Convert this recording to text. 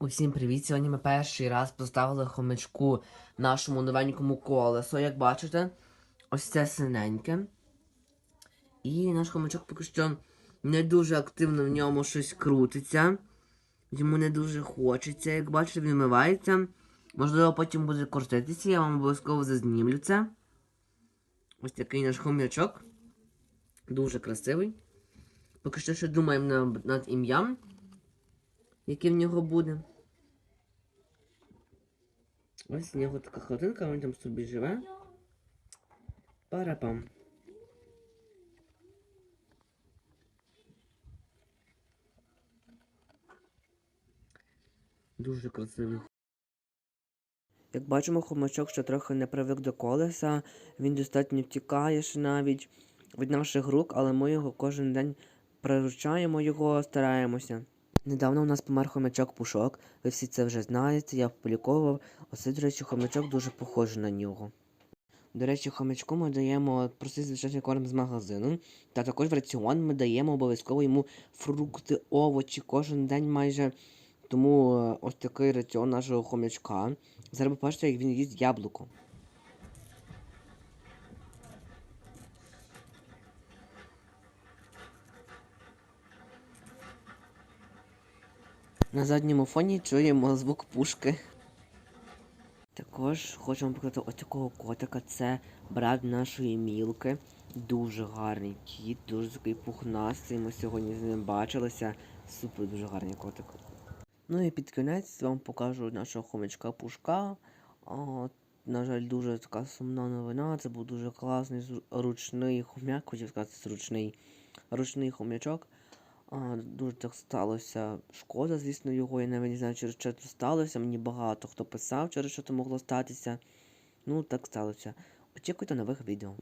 Усім привіт! Сьогодні ми перший раз поставили хомячку нашому новенькому колесо. Як бачите, ось це синеньке. І наш хомячок поки що не дуже активно в ньому щось крутиться. Йому не дуже хочеться. Як бачите, він вмивається. Можливо, потім буде крутитися, я вам обов'язково зазнімлю це. Ось такий наш хомячок. Дуже красивий. Поки що ще думаємо над ім'ям, яке в нього буде. Ось у нього така хатинка, він там собі живе. Парапам. Дуже красивий. Як бачимо, хомячок ще трохи не привик до колеса. Він достатньо втікає ще навіть від наших рук, але ми його кожен день приручаємо його, стараємося. Недавно у нас помер хомячок Пушок. Ви всі це вже знаєте, я поліковував. Оце, до речі, хомячок дуже похожий на нього. До речі, хомячку ми даємо простий звичайний корм з магазину. Та також в раціон ми даємо обов'язково йому фрукти, овочі кожен день майже. Тому е, ось такий раціон нашого хомячка. Зараз ви бачите, як він їсть яблуко. На задньому фоні чуємо звук пушки. Також хочемо показати ось такого котика. Це брат нашої мілки. Дуже гарний кіт, дуже такий пухнастий. Ми сьогодні з ним бачилися. Супер дуже гарний котик. Ну і під кінець вам покажу нашого хомячка пушка. О, на жаль, дуже така сумна новина. Це був дуже класний ручний хомяк, хотів сказати зручний ручний хомячок. А, дуже так сталося. Шкода, звісно, його. Я навіть не знаю, через що це сталося. Мені багато хто писав, через що це могло статися. Ну, так сталося. Очікуйте нових відео.